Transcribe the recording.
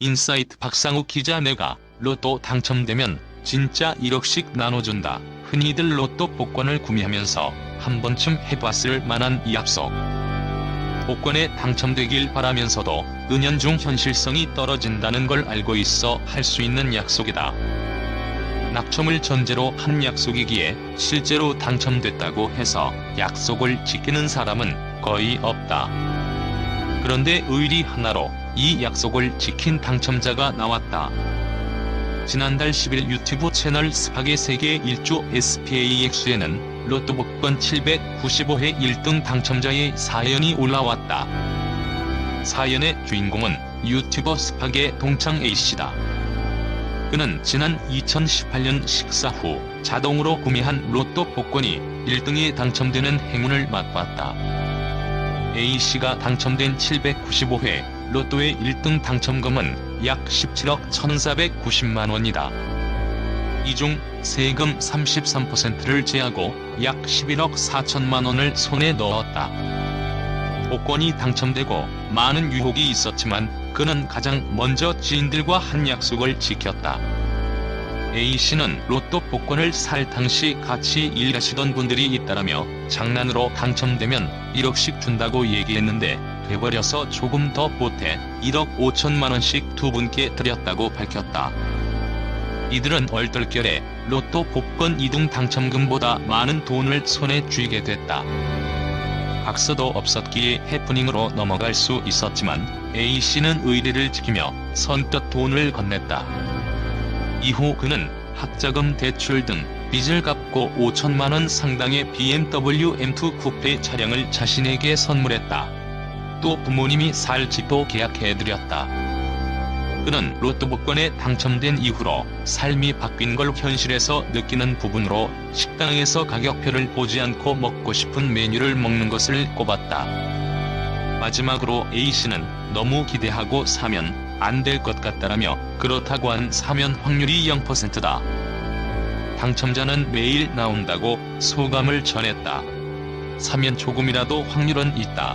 인사이트 박상욱 기자 내가 로또 당첨되면 진짜 1억씩 나눠준다. 흔히들 로또 복권을 구매하면서 한 번쯤 해봤을 만한 이 약속. 복권에 당첨되길 바라면서도 은연중 현실성이 떨어진다는 걸 알고 있어 할 수 있는 약속이다. 낙첨을 전제로 한 약속이기에 실제로 당첨됐다고 해서 약속을 지키는 사람은 거의 없다. 그런데 의리 하나로 이 약속을 지킨 당첨자가 나왔다. 지난달 10일 유튜브 채널 스파게 세계 1조 SPAX에는 로또 복권 795회 1등 당첨자의 사연이 올라왔다. 사연의 주인공은 유튜버 스파게 동창 A씨다. 그는 지난 2018년 식사 후 자동으로 구매한 로또 복권이 1등에 당첨되는 행운을 맛봤다. A씨가 당첨된 795회 로또의 1등 당첨금은 약 17억 1490만 원이다. 이 중 세금 33%를 제하고 약 11억 4천만 원을 손에 넣었다. 복권이 당첨되고 많은 유혹이 있었지만 그는 가장 먼저 지인들과 한 약속을 지켰다. A씨는 로또 복권을 살 당시 같이 일하시던 분들이 있다라며 장난으로 당첨되면 1억씩 준다고 얘기했는데 돼버려서 조금 더 보태 1억 5천만 원씩 두 분께 드렸다고 밝혔다. 이들은 얼떨결에 로또 복권 2등 당첨금보다 많은 돈을 손에 쥐게 됐다. 각서도 없었기에 해프닝으로 넘어갈 수 있었지만 A씨는 의리를 지키며 선뜻 돈을 건넸다. 이후 그는 학자금 대출 등 빚을 갚고 5천만원 상당의 BMW M2 쿠페 차량을 자신에게 선물했다. 또 부모님이 살 집도 계약해드렸다. 그는 로또 복권에 당첨된 이후로 삶이 바뀐 걸 현실에서 느끼는 부분으로 식당에서 가격표를 보지 않고 먹고 싶은 메뉴를 먹는 것을 꼽았다. 마지막으로 A씨는 너무 기대하고 사면 안될것 같다라며 그렇다고 한 사면 확률이 0%다. 당첨자는 매일 나온다고 소감을 전했다. 사면 조금이라도 확률은 있다.